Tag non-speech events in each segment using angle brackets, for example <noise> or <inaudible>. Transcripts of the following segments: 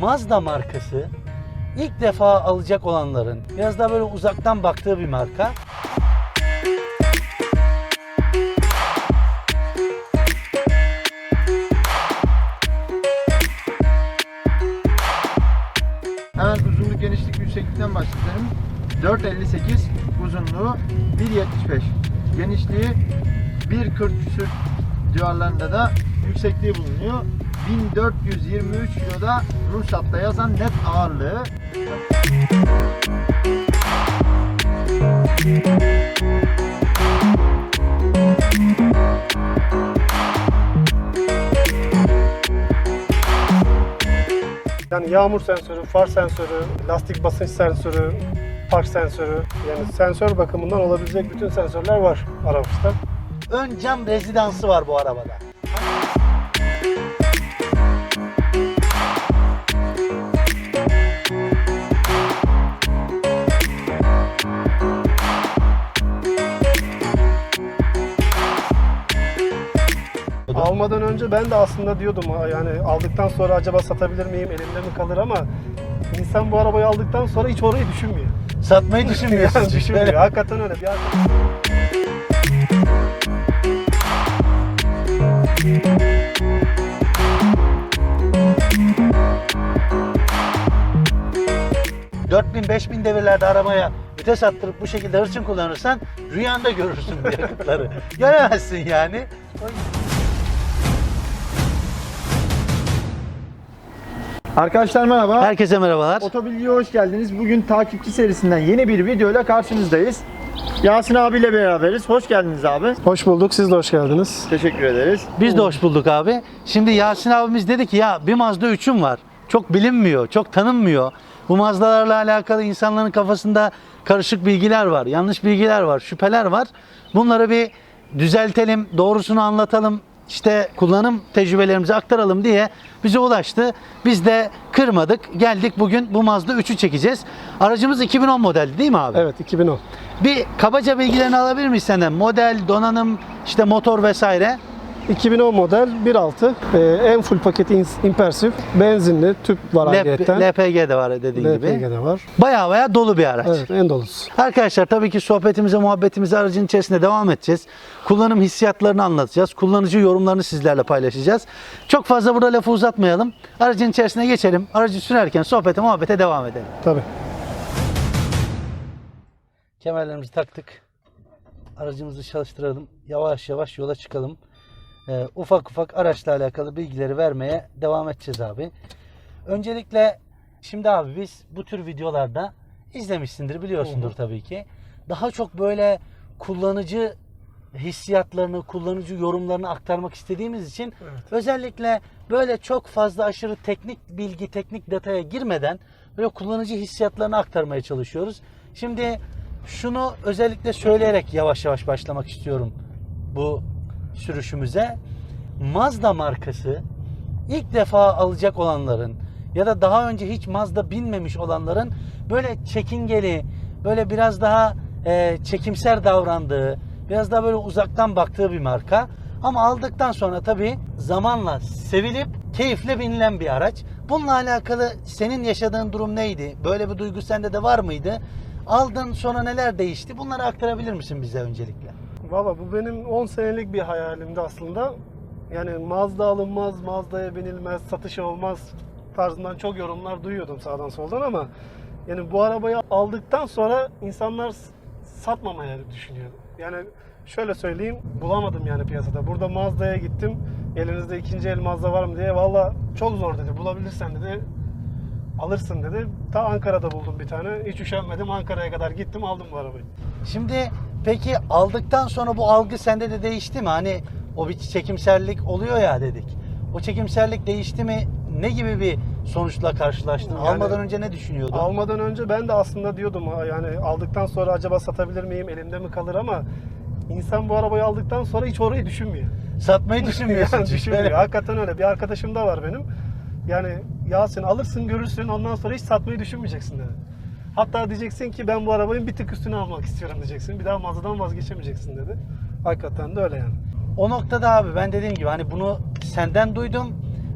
Mazda markası ilk defa alacak olanların biraz daha böyle uzaktan baktığı bir marka. Hemen uzunluk, genişlik, yükseklikten başlayalım. 4.58 uzunluğu 1.75 genişliği 1.40 küsür civarlarında da yüksekliği bulunuyor. 1423 kiloda ruhsatta yazan net ağırlığı. Yani yağmur sensörü, far sensörü, lastik basınç sensörü, park sensörü yani sensör bakımından olabilecek bütün sensörler var arabamızda. Ön cam rezidansı var bu arabada. Almadan önce ben de aslında diyordum yani aldıktan sonra acaba satabilir miyim, elimde mi kalır ama insan bu arabayı aldıktan sonra hiç orayı düşünmüyor. Satmayı düşünmüyorsun. Yani <laughs> düşünmüyor. Hakikaten öyle. Bir arkadaş- Evet. 4000 5000 devirlerde arabaya vites attırıp bu şekilde hırçın kullanırsan rüyanda görürsün bu yakıtları. <laughs> Göremezsin yani. Arkadaşlar merhaba. Herkese merhabalar. Otobilgi'ye hoş geldiniz. Bugün takipçi serisinden yeni bir videoyla karşınızdayız. Yasin abiyle beraberiz. Hoş geldiniz abi. Hoş bulduk. Siz de hoş geldiniz. Teşekkür ederiz. Biz de hoş bulduk abi. Şimdi Yasin abimiz dedi ki ya bir Mazda 3'üm var. Çok bilinmiyor, çok tanınmıyor. Bu Mazda'larla alakalı insanların kafasında karışık bilgiler var, yanlış bilgiler var, şüpheler var. Bunları bir düzeltelim, doğrusunu anlatalım, işte kullanım tecrübelerimizi aktaralım diye bize ulaştı. Biz de kırmadık. Geldik bugün bu Mazda 3'ü çekeceğiz. Aracımız 2010 model değil mi abi? Evet 2010. Bir kabaca bilgilerini alabilir miyiz senden? Model, donanım, işte motor vesaire. 2010 model 1.6 ee, en full paketi ins- impersif benzinli tüp var LP, ayrıyetten. LPG de var dediğin gibi. LPG de var. Baya baya dolu bir araç. Evet en dolusu. Arkadaşlar tabii ki sohbetimize, muhabbetimize aracın içerisinde devam edeceğiz. Kullanım hissiyatlarını anlatacağız. Kullanıcı yorumlarını sizlerle paylaşacağız. Çok fazla burada lafı uzatmayalım. Aracın içerisine geçelim. Aracı sürerken sohbete, muhabbete devam edelim. Tabii. Kemerlerimizi taktık. Aracımızı çalıştıralım. Yavaş yavaş yola çıkalım. Ee, ufak ufak araçla alakalı bilgileri vermeye devam edeceğiz abi. Öncelikle şimdi abi biz bu tür videolarda izlemişsindir biliyorsundur tabii ki. Daha çok böyle kullanıcı hissiyatlarını, kullanıcı yorumlarını aktarmak istediğimiz için özellikle böyle çok fazla aşırı teknik bilgi, teknik detaya girmeden böyle kullanıcı hissiyatlarını aktarmaya çalışıyoruz. Şimdi şunu özellikle söyleyerek yavaş yavaş başlamak istiyorum bu sürüşümüze. Mazda markası ilk defa alacak olanların ya da daha önce hiç Mazda binmemiş olanların böyle çekingeli, böyle biraz daha e, çekimser davrandığı, biraz daha böyle uzaktan baktığı bir marka. Ama aldıktan sonra tabii zamanla sevilip keyifle binilen bir araç. Bununla alakalı senin yaşadığın durum neydi? Böyle bir duygu sende de var mıydı? Aldın sonra neler değişti? Bunları aktarabilir misin bize öncelikle? Valla bu benim 10 senelik bir hayalimdi aslında. Yani Mazda alınmaz, Mazda'ya binilmez, satışı olmaz tarzından çok yorumlar duyuyordum sağdan soldan ama yani bu arabayı aldıktan sonra insanlar satmamaya düşünüyor. Yani şöyle söyleyeyim bulamadım yani piyasada. Burada Mazda'ya gittim. Elinizde ikinci el Mazda var mı diye. Valla çok zor dedi. Bulabilirsen dedi. Alırsın dedi. Ta Ankara'da buldum bir tane. Hiç üşenmedim. Ankara'ya kadar gittim aldım bu arabayı. Şimdi peki aldıktan sonra bu algı sende de değişti mi? Hani o bir çekimserlik oluyor ya dedik. O çekimserlik değişti mi? Ne gibi bir sonuçla karşılaştın? Yani- Almadan önce ne düşünüyordun? Almadan önce ben de aslında diyordum yani aldıktan sonra acaba satabilir miyim, elimde mi kalır ama insan bu arabayı aldıktan sonra hiç orayı düşünmüyor. Satmayı <laughs> düşünmüyorsun. yani düşünmüyor. Hakikaten öyle. Bir arkadaşım da var benim. Yani Yasin alırsın görürsün ondan sonra hiç satmayı düşünmeyeceksin dedi. Hatta diyeceksin ki ben bu arabayı bir tık üstüne almak istiyorum diyeceksin. Bir daha mağazadan vazgeçemeyeceksin dedi. Hakikaten de öyle yani. O noktada abi ben dediğim gibi hani bunu senden duydum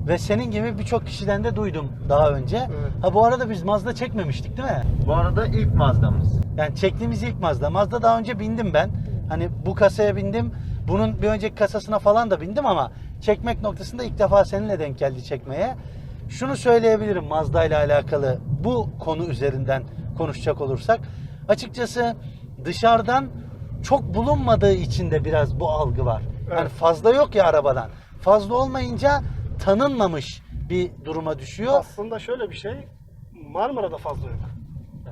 Ve senin gibi birçok kişiden de duydum daha önce. Evet. Ha bu arada biz Mazda çekmemiştik değil mi? Bu arada ilk Mazda'mız. Yani çektiğimiz ilk Mazda. Mazda daha önce bindim ben. Hani bu kasaya bindim. Bunun bir önceki kasasına falan da bindim ama çekmek noktasında ilk defa seninle denk geldi çekmeye. Şunu söyleyebilirim Mazda ile alakalı bu konu üzerinden konuşacak olursak. Açıkçası dışarıdan çok bulunmadığı için de biraz bu algı var. Yani Evet. fazla yok ya arabadan. Fazla olmayınca tanınmamış bir duruma düşüyor. Aslında şöyle bir şey, Marmara'da fazla yok.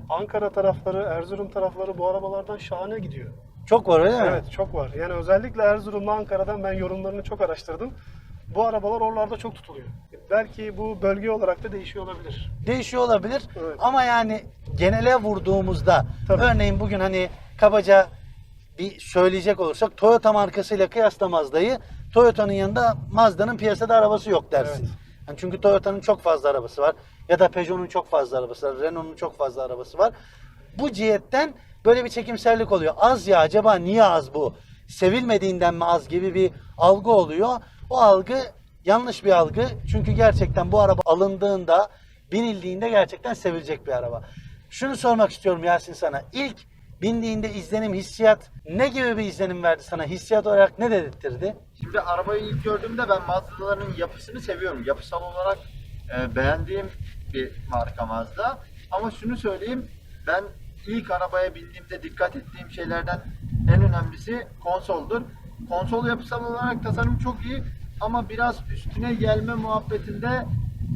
Ankara tarafları, Erzurum tarafları bu arabalardan şahane gidiyor. Çok var öyle mi? Evet çok var. Yani özellikle Erzurum'la Ankara'dan ben yorumlarını çok araştırdım. Bu arabalar oralarda çok tutuluyor. Belki bu bölge olarak da değişiyor olabilir. değişiyor olabilir. Evet. Ama yani genele vurduğumuzda Tabii. örneğin bugün hani kabaca bir söyleyecek olursak Toyota markasıyla kıyasla Mazda'yı Toyota'nın yanında Mazda'nın piyasada arabası yok dersin. Evet. Yani çünkü Toyota'nın çok fazla arabası var ya da Peugeot'un çok fazla arabası var, Renault'un çok fazla arabası var. Bu cihetten böyle bir çekimsellik oluyor. Az ya acaba niye az bu? Sevilmediğinden mi az gibi bir algı oluyor. O algı yanlış bir algı. Çünkü gerçekten bu araba alındığında, binildiğinde gerçekten sevilecek bir araba. Şunu sormak istiyorum Yasin sana. İlk bindiğinde izlenim, hissiyat ne gibi bir izlenim verdi sana? Hissiyat olarak ne dedirtti? Şimdi arabayı ilk gördüğümde ben Mazda'ların yapısını seviyorum. Yapısal olarak e, beğendiğim bir marka Mazda. Ama şunu söyleyeyim, ben ilk arabaya bindiğimde dikkat ettiğim şeylerden en önemlisi konsoldur. Konsol yapısal olarak tasarım çok iyi ama biraz üstüne gelme muhabbetinde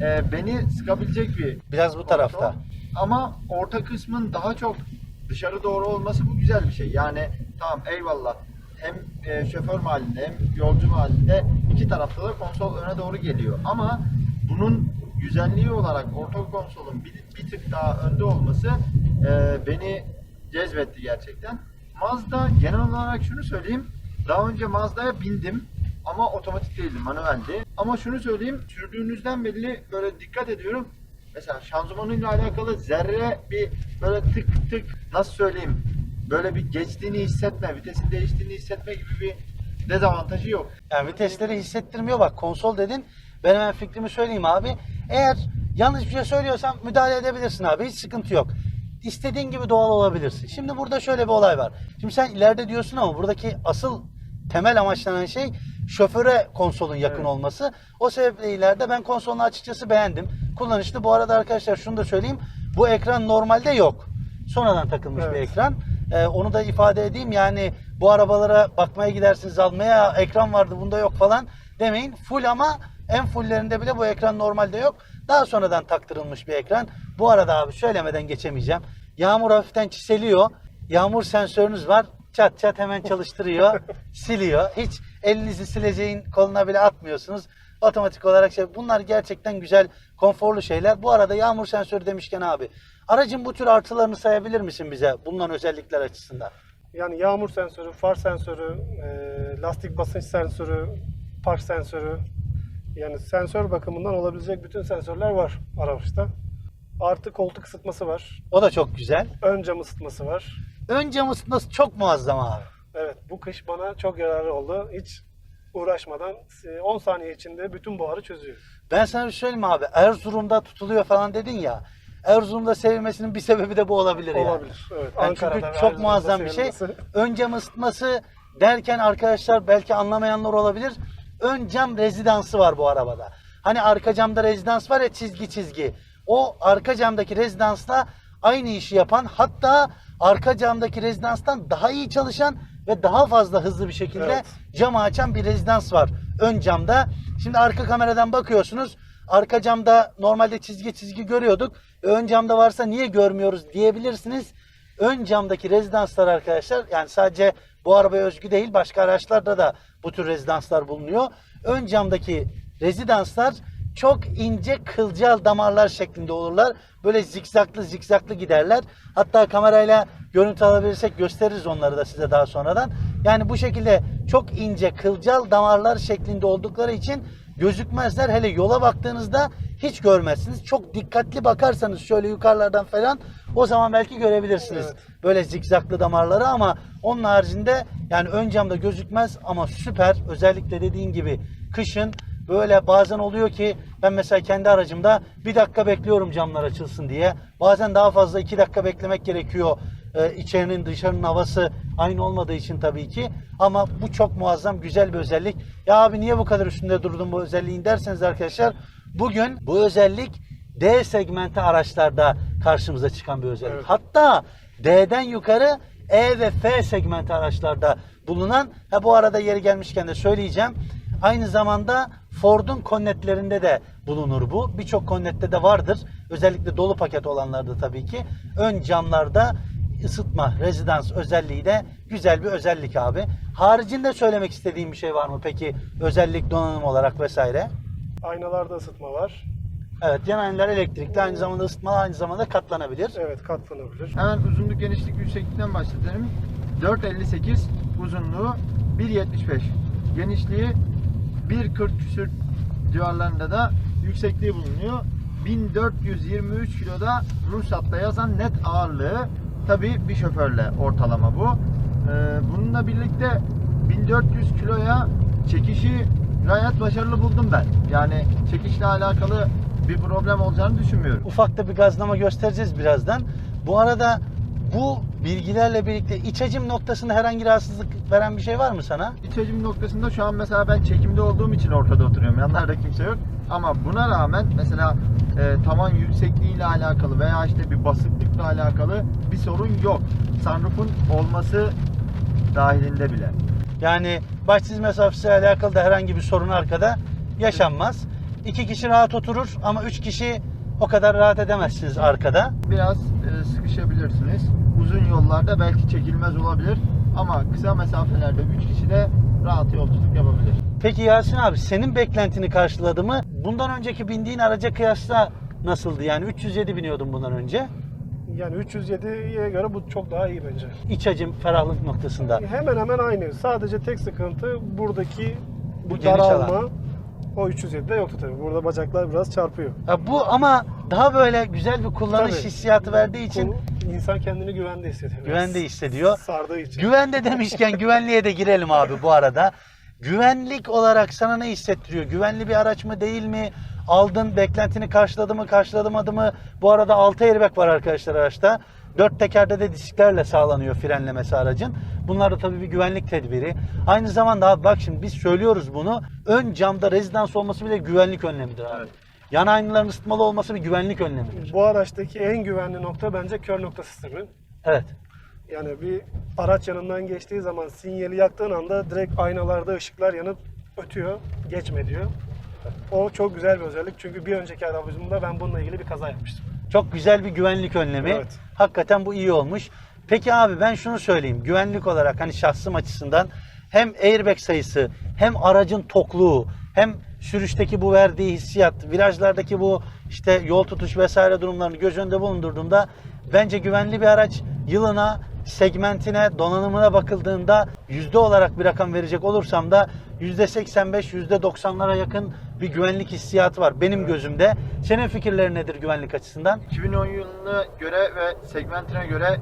e, beni sıkabilecek bir Biraz bu tarafta. konsol. Ama orta kısmın daha çok dışarı doğru olması bu güzel bir şey. Yani tamam eyvallah. Hem e, şoför halinde hem yolcu halinde iki tarafta da konsol öne doğru geliyor. Ama bunun güzelliği olarak orta konsolun bir, bir tık daha önde olması e, beni cezbetti gerçekten. Mazda genel olarak şunu söyleyeyim. Daha önce Mazda'ya bindim ama otomatik değildi, manueldi. Ama şunu söyleyeyim, sürdüğünüzden belli böyle dikkat ediyorum. Mesela şanzımanıyla alakalı zerre bir böyle tık tık nasıl söyleyeyim böyle bir geçtiğini hissetme, vitesin değiştiğini hissetme gibi bir dezavantajı yok. Yani vitesleri hissettirmiyor bak konsol dedin. Ben hemen fikrimi söyleyeyim abi. Eğer yanlış bir şey söylüyorsam müdahale edebilirsin abi. Hiç sıkıntı yok. İstediğin gibi doğal olabilirsin. Şimdi burada şöyle bir olay var. Şimdi sen ileride diyorsun ama buradaki asıl temel amaçlanan şey şoföre konsolun yakın Evet. olması. O sebeple ileride ben konsolunu açıkçası beğendim. Kullanışlı. Bu arada arkadaşlar şunu da söyleyeyim. Bu ekran normalde yok. Sonradan takılmış bir Evet. ekran. Ee, onu da ifade edeyim. Yani bu arabalara bakmaya gidersiniz almaya ekran vardı bunda yok falan demeyin. Full ama en fulllerinde bile bu ekran normalde yok. Daha sonradan taktırılmış bir ekran. Bu arada abi söylemeden geçemeyeceğim. Yağmur hafiften çiseliyor. Yağmur sensörünüz var. Çat çat hemen çalıştırıyor. <laughs> siliyor. Hiç elinizi sileceğin koluna bile atmıyorsunuz. Otomatik olarak şey. Bunlar gerçekten güzel, konforlu şeyler. Bu arada yağmur sensörü demişken abi. Aracın bu tür artılarını sayabilir misin bize? Bulunan özellikler açısından. Yani yağmur sensörü, far sensörü, e, lastik basınç sensörü, park sensörü. Yani sensör bakımından olabilecek bütün sensörler var araçta. Artı koltuk ısıtması var. O da çok güzel. Ön cam ısıtması var. Ön cam ısıtması çok muazzam abi. Evet bu kış bana çok yararlı oldu. Hiç uğraşmadan e, 10 saniye içinde bütün buharı çözüyor. Ben sana bir şey söyleyeyim abi. Erzurum'da tutuluyor falan dedin ya. Erzurum'da sevilmesinin bir sebebi de bu olabilir yani. Olabilir. Evet. Yani çünkü çok Erzurum'da muazzam bir şey. <laughs> Ön cam ısıtması derken arkadaşlar belki anlamayanlar olabilir. Ön cam rezidansı var bu arabada. Hani arka camda rezidans var ya çizgi çizgi. O arka camdaki rezidansla aynı işi yapan hatta arka camdaki rezidanstan daha iyi çalışan ve daha fazla hızlı bir şekilde Evet. camı açan bir rezidans var ön camda. Şimdi arka kameradan bakıyorsunuz. Arka camda normalde çizgi çizgi görüyorduk. Ön camda varsa niye görmüyoruz diyebilirsiniz. Ön camdaki rezidanslar arkadaşlar yani sadece bu arabaya özgü değil başka araçlarda da bu tür rezidanslar bulunuyor. Ön camdaki rezidanslar çok ince kılcal damarlar şeklinde olurlar. Böyle zikzaklı zikzaklı giderler. Hatta kamerayla görüntü alabilirsek gösteririz onları da size daha sonradan. Yani bu şekilde çok ince kılcal damarlar şeklinde oldukları için gözükmezler. Hele yola baktığınızda hiç görmezsiniz. Çok dikkatli bakarsanız şöyle yukarılardan falan o zaman belki görebilirsiniz. Evet. Böyle zikzaklı damarları ama onun haricinde yani ön camda gözükmez ama süper. Özellikle dediğin gibi kışın böyle bazen oluyor ki ben mesela kendi aracımda bir dakika bekliyorum camlar açılsın diye. Bazen daha fazla iki dakika beklemek gerekiyor. Ee, içerinin dışarının havası aynı olmadığı için tabii ki. Ama bu çok muazzam güzel bir özellik. Ya abi niye bu kadar üstünde durdun bu özelliğin derseniz arkadaşlar bugün bu özellik D segmenti araçlarda karşımıza çıkan bir özellik. Evet. Hatta D'den yukarı E ve F segmenti araçlarda bulunan ha bu arada yeri gelmişken de söyleyeceğim. Aynı zamanda Ford'un konnetlerinde de bulunur bu. Birçok konnette de vardır. Özellikle dolu paket olanlarda tabii ki. Ön camlarda ısıtma, rezidans özelliği de güzel bir özellik abi. Haricinde söylemek istediğim bir şey var mı peki? Özellik donanım olarak vesaire. Aynalarda ısıtma var. Evet yan aynalar elektrikli aynı zamanda ısıtma aynı zamanda katlanabilir. Evet katlanabilir. Hemen uzunluk, genişlik, yükseklikten başlatalım. 4.58 uzunluğu, 1.75 genişliği, 1.40 küsür civarlarında da yüksekliği bulunuyor. 1423 kiloda ruhsatta yazan net ağırlığı. Tabii bir şoförle ortalama bu. Ee, bununla birlikte 1400 kiloya çekişi gayet başarılı buldum ben. Yani çekişle alakalı bir problem olacağını düşünmüyorum. Ufak da bir gazlama göstereceğiz birazdan. Bu arada bu bilgilerle birlikte iç hacim noktasında herhangi rahatsızlık veren bir şey var mı sana? İç hacim noktasında şu an mesela ben çekimde olduğum için ortada oturuyorum. Yanlarda kimse yok. Ama buna rağmen mesela e, tavan yüksekliği ile alakalı veya işte bir basıklıkla alakalı bir sorun yok. Sunroof'un olması dahilinde bile. Yani başsız mesafesiyle alakalı da herhangi bir sorun arkada yaşanmaz. İki kişi rahat oturur ama üç kişi o kadar rahat edemezsiniz arkada. Biraz e, sıkışabilirsiniz. Uzun yollarda belki çekilmez olabilir. Ama kısa mesafelerde 3 kişi de rahat yolculuk yapabilir. Peki Yasin abi senin beklentini karşıladı mı? Bundan önceki bindiğin araca kıyasla nasıldı? Yani 307 biniyordun bundan önce. Yani 307'ye göre bu çok daha iyi bence. İç hacim ferahlık noktasında. Hemen hemen aynı. Sadece tek sıkıntı buradaki Bu bu geniş daralma. alan. O 307'de yoktu tabii. Burada bacaklar biraz çarpıyor. Ya bu ama daha böyle güzel bir kullanış Tabii. hissiyatı verdiği için Bu insan kendini güvende hissediyor. güvende hissediyor. Sardığı için. Güvende demişken <laughs> güvenliğe de girelim abi bu arada. Güvenlik olarak sana ne hissettiriyor? Güvenli bir araç mı değil mi? Aldın, beklentini karşıladı mı, karşılamadı mı? Bu arada 6 airbag var arkadaşlar araçta. 4 tekerde de disklerle sağlanıyor frenlemesi aracın. Bunlar da tabii bir güvenlik tedbiri. Aynı zamanda abi bak şimdi biz söylüyoruz bunu. Ön camda rezidans olması bile güvenlik önlemidir abi. Evet. Yan aynaların ısıtmalı olması bir güvenlik önlemidir. Bu araçtaki en güvenli nokta bence kör nokta sistemi. Evet. Yani bir araç yanından geçtiği zaman sinyali yaktığın anda direkt aynalarda ışıklar yanıp ötüyor, geçme diyor. O çok güzel bir özellik çünkü bir önceki arabamda ben bununla ilgili bir kaza yapmıştım. Çok güzel bir güvenlik önlemi. Evet. Hakikaten bu iyi olmuş. Peki abi ben şunu söyleyeyim. Güvenlik olarak hani şahsım açısından hem airbag sayısı hem aracın tokluğu hem sürüşteki bu verdiği hissiyat, virajlardaki bu işte yol tutuş vesaire durumlarını göz önünde bulundurduğumda bence güvenli bir araç yılına, segmentine, donanımına bakıldığında yüzde olarak bir rakam verecek olursam da yüzde 85, yüzde 90'lara yakın bir güvenlik hissiyatı var benim gözümde. Senin fikirlerin nedir güvenlik açısından? 2010 yılına göre ve segmentine göre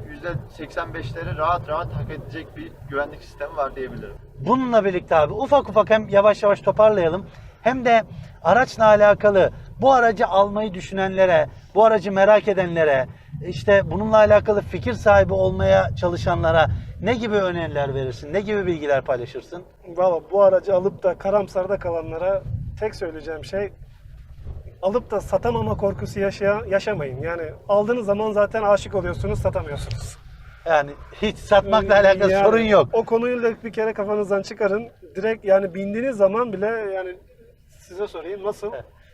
%85'leri rahat rahat hak edecek bir güvenlik sistemi var diyebilirim. Bununla birlikte abi ufak ufak hem yavaş yavaş toparlayalım hem de araçla alakalı bu aracı almayı düşünenlere, bu aracı merak edenlere, işte bununla alakalı fikir sahibi olmaya çalışanlara ne gibi öneriler verirsin? Ne gibi bilgiler paylaşırsın? Valla bu aracı alıp da karamsarda kalanlara tek söyleyeceğim şey alıp da satamama korkusu yaşaya, yaşamayın. Yani aldığınız zaman zaten aşık oluyorsunuz, satamıyorsunuz. Yani hiç satmakla alakalı Yani sorun yok. O konuyu da bir kere kafanızdan çıkarın. Direkt yani bindiğiniz zaman bile yani size sorayım nasıl?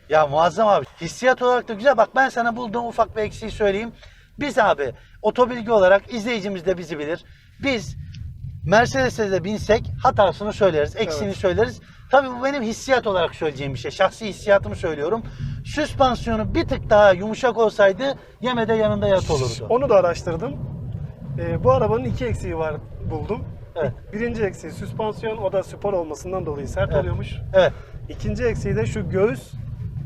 Ya muazzam abi. Hissiyat olarak da güzel. Bak ben sana bulduğum ufak bir eksiği söyleyeyim. Biz abi otobilgi olarak izleyicimiz de bizi bilir. Biz Mercedes'e de binsek hatasını söyleriz, eksiğini Evet. söyleriz. Tabii bu benim hissiyat olarak söyleyeceğim bir şey. Şahsi hissiyatımı söylüyorum. Süspansiyonu bir tık daha yumuşak olsaydı yemede yanında yat olurdu. Onu da araştırdım. Ee, bu arabanın iki eksiği var buldum. Evet. Birinci eksiği süspansiyon. O da spor olmasından dolayı sert Evet. oluyormuş. Evet. İkinci eksiği de şu göğüs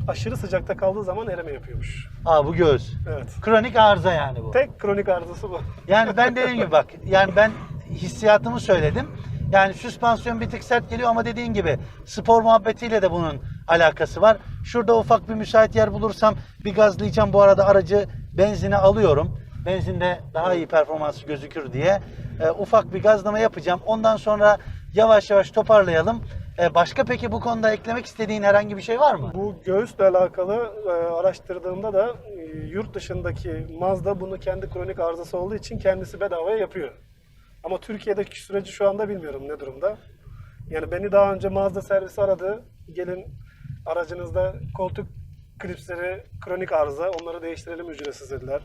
aşırı sıcakta kaldığı zaman erime yapıyormuş. Aa bu göğüs. Evet. Kronik arıza yani bu. Tek kronik arızası bu. <laughs> Yani ben dediğim gibi bak yani ben hissiyatımı söyledim. Yani süspansiyon bir tık sert geliyor ama dediğin gibi spor muhabbetiyle de bunun alakası var. Şurada ufak bir müsait yer bulursam bir gazlayacağım. Bu arada aracı benzine alıyorum. Benzinde daha iyi performansı gözükür diye. E, ufak bir gazlama yapacağım. Ondan sonra yavaş yavaş toparlayalım. E, başka peki bu konuda eklemek istediğin herhangi bir şey var mı? Bu göğüsle alakalı e, araştırdığımda da e, yurt dışındaki Mazda bunu kendi kronik arızası olduğu için kendisi bedavaya yapıyor. Ama Türkiye'deki süreci şu anda bilmiyorum ne durumda. Yani beni daha önce Mazda servisi aradı. Gelin aracınızda koltuk klipsleri kronik arıza onları değiştirelim ücretsiz dediler.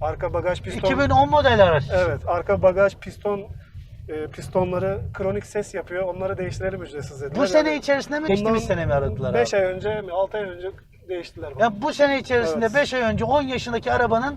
Arka bagaj piston 2010 model araç. Evet, arka bagaj piston e, pistonları kronik ses yapıyor. Onları değiştirelim ücretsiz dediler. Bu sene içerisinde mi geçtiğimiz sene mi aradılar? 5 abi? ay önce mi 6 ay önce değiştiler. bana. Ya bu sene içerisinde Evet. 5 ay önce 10 yaşındaki arabanın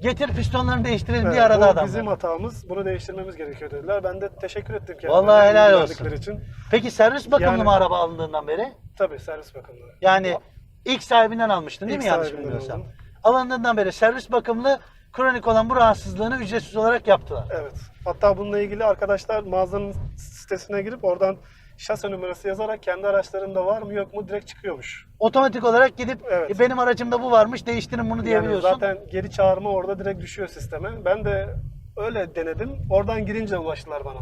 getir pistonlarını değiştirelim Evet, diye aradı bu adamlar. bizim hatamız. Bunu değiştirmemiz gerekiyor dediler. Ben de teşekkür ettim kendilerine. Vallahi helal bilgi olsun. verdikleri için. Peki servis bakımlı Yani- mı araba alındığından beri? Tabii servis bakımlı. Yani ilk sahibinden almıştın değil İlk mi yanlış sahibinden bilmiyorsam? aldım. Alındığından beri servis bakımlı kronik olan bu rahatsızlığını ücretsiz olarak yaptılar. Evet. Hatta bununla ilgili arkadaşlar mağazanın sitesine girip oradan şase numarası yazarak kendi araçlarında var mı yok mu direkt çıkıyormuş. Otomatik olarak gidip Evet. "E, benim aracımda bu varmış değiştirin bunu Yani diyebiliyorsun. zaten geri çağırma orada direkt düşüyor sisteme. Ben de öyle denedim. Oradan girince ulaştılar bana.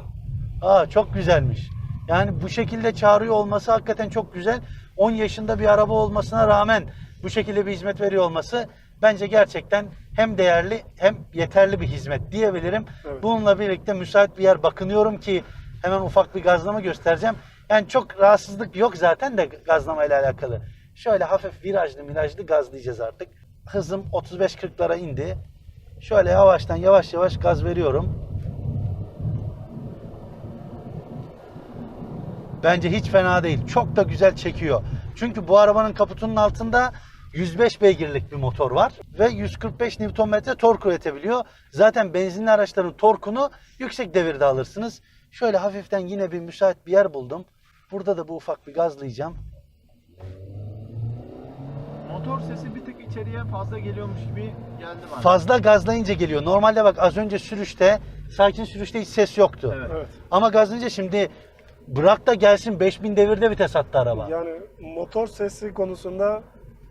Aa çok güzelmiş. Yani bu şekilde çağırıyor olması hakikaten çok güzel. 10 yaşında bir araba olmasına rağmen bu şekilde bir hizmet veriyor olması bence gerçekten hem değerli hem yeterli bir hizmet diyebilirim. Evet. Bununla birlikte müsait bir yer bakınıyorum ki hemen ufak bir gazlama göstereceğim. Yani çok rahatsızlık yok zaten de gazlama ile alakalı. Şöyle hafif virajlı mirajlı gazlayacağız artık. Hızım 35-40'lara indi. Şöyle yavaştan yavaş yavaş gaz veriyorum. Bence hiç fena değil. Çok da güzel çekiyor. Çünkü bu arabanın kaputunun altında 105 beygirlik bir motor var ve 145 Nm tork üretebiliyor. Zaten benzinli araçların torkunu yüksek devirde alırsınız. Şöyle hafiften yine bir müsait bir yer buldum. Burada da bu ufak bir gazlayacağım. Motor sesi bir tık içeriye fazla geliyormuş gibi geldi bana. Fazla gazlayınca geliyor. Normalde bak az önce sürüşte, sakin sürüşte hiç ses yoktu. Evet. Evet. Ama gazlayınca şimdi bırak da gelsin 5000 devirde vites attı araba. Yani motor sesi konusunda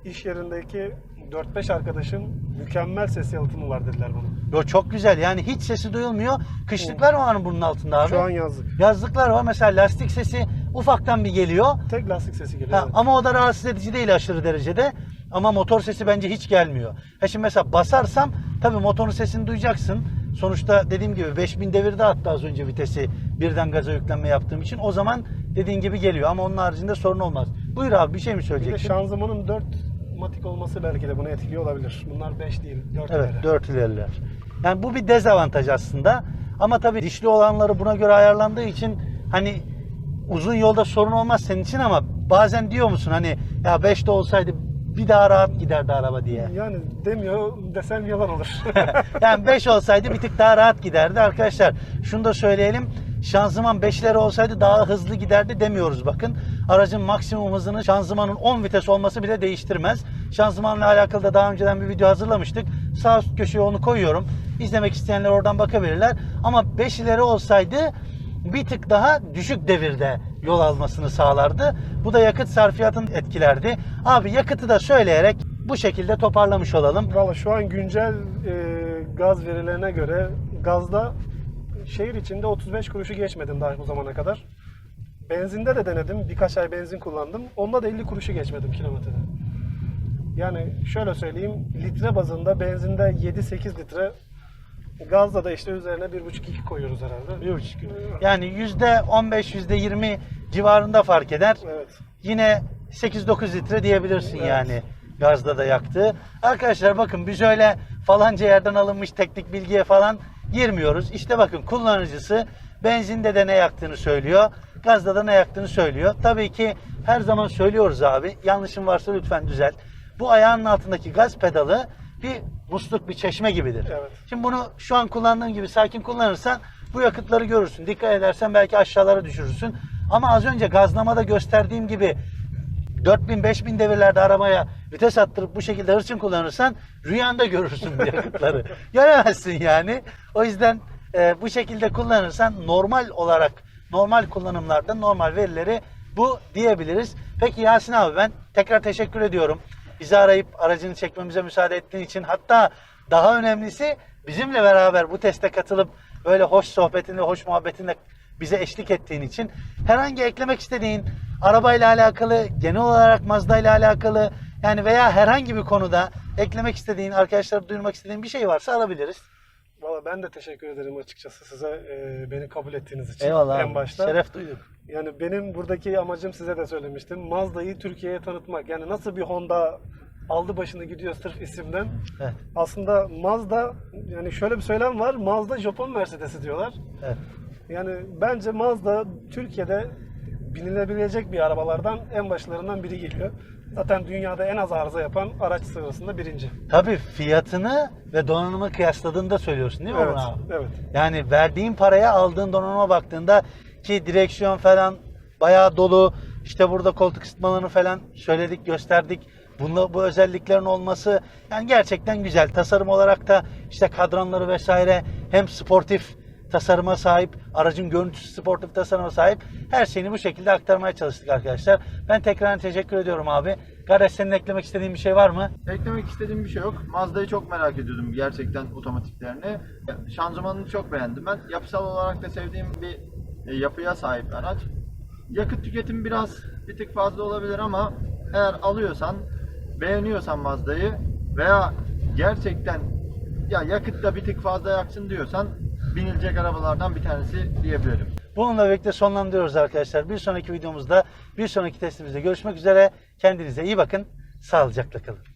iş yerindeki 4-5 arkadaşım mükemmel ses yalıtımı var dediler bana. Yo, çok güzel yani hiç sesi duyulmuyor. Kışlıklar var mı bunun altında abi? Şu an yazlık. Yazlıklar var mesela lastik sesi ufaktan bir geliyor. Tek lastik sesi geliyor. Ha, evet. ama o da rahatsız edici değil aşırı derecede. Ama motor sesi bence hiç gelmiyor. Ha şimdi mesela basarsam tabii motorun sesini duyacaksın. Sonuçta dediğim gibi 5000 devirde attı az önce vitesi birden gaza yüklenme yaptığım için. O zaman dediğin gibi geliyor ama onun haricinde sorun olmaz. Buyur abi bir şey mi Bir de söyleyecektin? şanzımanın 4 matik olması belki de bunu etkiliyor olabilir. Bunlar 5 değil, 4 Evet, dört ileriler. Yani bu bir dezavantaj aslında. Ama tabii dişli olanları buna göre ayarlandığı için hani uzun yolda sorun olmaz senin için ama bazen diyor musun hani ya 5'te olsaydı bir daha rahat giderdi araba diye. Yani demiyor desem yalan olur. <laughs> yani 5 olsaydı bir tık daha rahat giderdi. Arkadaşlar şunu da söyleyelim. Şanzıman 5'leri olsaydı daha hızlı giderdi demiyoruz bakın. Aracın maksimum hızını şanzımanın 10 vites olması bile değiştirmez. Şanzımanla alakalı da daha önceden bir video hazırlamıştık. Sağ üst köşeye onu koyuyorum. İzlemek isteyenler oradan bakabilirler. Ama 5 ileri olsaydı bir tık daha düşük devirde yol almasını sağlardı. Bu da yakıt sarfiyatını etkilerdi. Abi yakıtı da söyleyerek bu şekilde toparlamış olalım. Valla şu an güncel e, gaz verilerine göre gazda şehir içinde 35 kuruşu geçmedim daha bu zamana kadar. Benzinde de denedim. Birkaç ay benzin kullandım. Onda da 50 kuruşu geçmedim kilometrede. Yani şöyle söyleyeyim. Litre bazında benzinde 7-8 litre gazda da işte üzerine 1,5-2 koyuyoruz herhalde. Bir buçuk. Yani yüzde 15 yüzde 20 civarında fark eder. Evet. Yine 8-9 litre diyebilirsin Evet. yani gazda da yaktı. Arkadaşlar bakın biz öyle falanca yerden alınmış teknik bilgiye falan girmiyoruz. İşte bakın kullanıcısı benzinde de ne yaktığını söylüyor. Gazda da ne yaktığını söylüyor. Tabii ki her zaman söylüyoruz abi. Yanlışım varsa lütfen düzelt. Bu ayağının altındaki gaz pedalı bir musluk, bir çeşme gibidir. Evet. Şimdi bunu şu an kullandığın gibi sakin kullanırsan bu yakıtları görürsün. Dikkat edersen belki aşağılara düşürürsün. Ama az önce gazlamada gösterdiğim gibi 4000 5000 devirlerde arabaya vites attırıp bu şekilde hırçın kullanırsan rüyanda görürsün bu yakıtları. <laughs> Göremezsin yani. O yüzden e, bu şekilde kullanırsan normal olarak normal kullanımlarda normal verileri bu diyebiliriz. Peki Yasin abi ben tekrar teşekkür ediyorum. Bizi arayıp aracını çekmemize müsaade ettiğin için hatta daha önemlisi bizimle beraber bu teste katılıp böyle hoş sohbetinde, hoş muhabbetinde bize eşlik ettiğin için herhangi eklemek istediğin arabayla alakalı, genel olarak Mazda ile alakalı yani veya herhangi bir konuda eklemek istediğin, arkadaşlara duyurmak istediğin bir şey varsa alabiliriz. Valla ben de teşekkür ederim açıkçası size e, beni kabul ettiğiniz için Eyvallah en abi. başta. Şeref duyduk. Yani benim buradaki amacım size de söylemiştim. Mazda'yı Türkiye'ye tanıtmak. Yani nasıl bir Honda aldı başını gidiyor sırf isimden. Evet. Aslında Mazda yani şöyle bir söylem var. Mazda Japon Mercedes'i diyorlar. Evet. Yani bence Mazda Türkiye'de binilebilecek bir arabalardan en başlarından biri geliyor. Zaten dünyada en az arıza yapan araç sırasında birinci. Tabii fiyatını ve donanımı kıyasladığında söylüyorsun değil mi Evet, bunu abi? evet. Yani verdiğin paraya aldığın donanıma baktığında ki direksiyon falan bayağı dolu. İşte burada koltuk ısıtmalarını falan söyledik, gösterdik. Bunda bu özelliklerin olması yani gerçekten güzel. Tasarım olarak da işte kadranları vesaire hem sportif tasarıma sahip, aracın görüntüsü sportif tasarıma sahip. Her şeyini bu şekilde aktarmaya çalıştık arkadaşlar. Ben tekrar teşekkür ediyorum abi. Kardeş senin eklemek istediğin bir şey var mı? Eklemek istediğim bir şey yok. Mazda'yı çok merak ediyordum gerçekten otomatiklerini. Şanzımanını çok beğendim ben. Yapısal olarak da sevdiğim bir e, yapıya sahip araç. Yakıt tüketimi biraz bir tık fazla olabilir ama eğer alıyorsan, beğeniyorsan Mazda'yı veya gerçekten ya yakıt da bir tık fazla yaksın diyorsan binilecek arabalardan bir tanesi diyebilirim. Bununla birlikte sonlandırıyoruz arkadaşlar. Bir sonraki videomuzda, bir sonraki testimizde görüşmek üzere. Kendinize iyi bakın. Sağlıcakla kalın.